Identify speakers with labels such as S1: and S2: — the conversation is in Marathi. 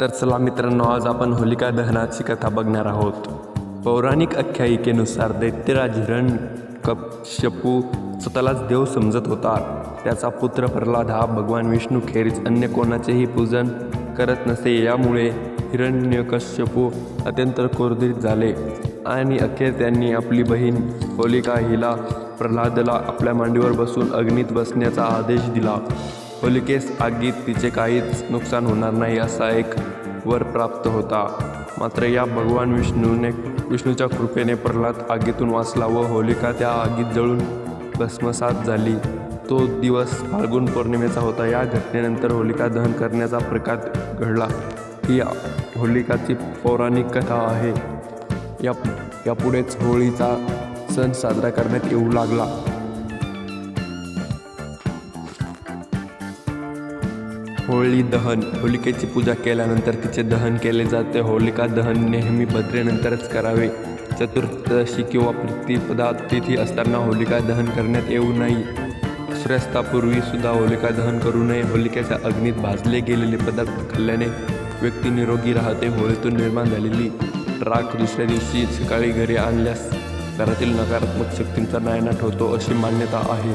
S1: तर चला मित्रांनो आज आपण होलिका दहनाची कथा बघणार आहोत. पौराणिक आख्यायिकेनुसार दैत्यराज हिरण कश्यपू स्वतःलाच देव समजत होता. त्याचा पुत्र प्रल्हाद हा भगवान विष्णू खेरीज अन्य कोणाचेही पूजन करत नसे. यामुळे हिरण्यकश्यपू अत्यंत क्रोधित झाले आणि अखेर त्यांनी आपली बहीण होलिका हिला प्रल्हादला आपल्या मांडीवर बसून अग्नीत बसण्याचा आदेश दिला. होलिकेस आगीत तिचे काहीच नुकसान होणार नाही असा एक वर प्राप्त होता. मात्र या भगवान विष्णूने विष्णूच्या कृपेने प्रल्हाद आगीतून वाचला व होलिका त्या आगीत जळून भस्मसात झाली. तो दिवस फाल्गुन पौर्णिमेचा होता. या घटनेनंतर होलिका दहन करण्याचा प्रकार घडला. ही होलिकाची पौराणिक कथा आहे. या यापुढेच होळीचा सण साजरा करण्यात येऊ लागला. होळी दहन. होलिकेची पूजा केल्यानंतर तिचे दहन केले जाते. होलिका दहन नेहमी भद्रेनंतरच करावे. चतुर्दशी किंवा प्रतिपदा तिथी असताना होलिका दहन करण्यात येऊ नये. सूर्यास्तापूर्वी सुद्धा होलिका दहन करू नये. होलिकेच्या अग्नीत भाजले गेलेले पदार्थ खाल्ल्याने व्यक्ती निरोगी राहते. होळीतून निर्माण झालेली राख दुसऱ्या दिवशी सकाळी घरी आणल्यास घरातील नकारात्मक शक्तींचा नायनाट होतो अशी मान्यता आहे.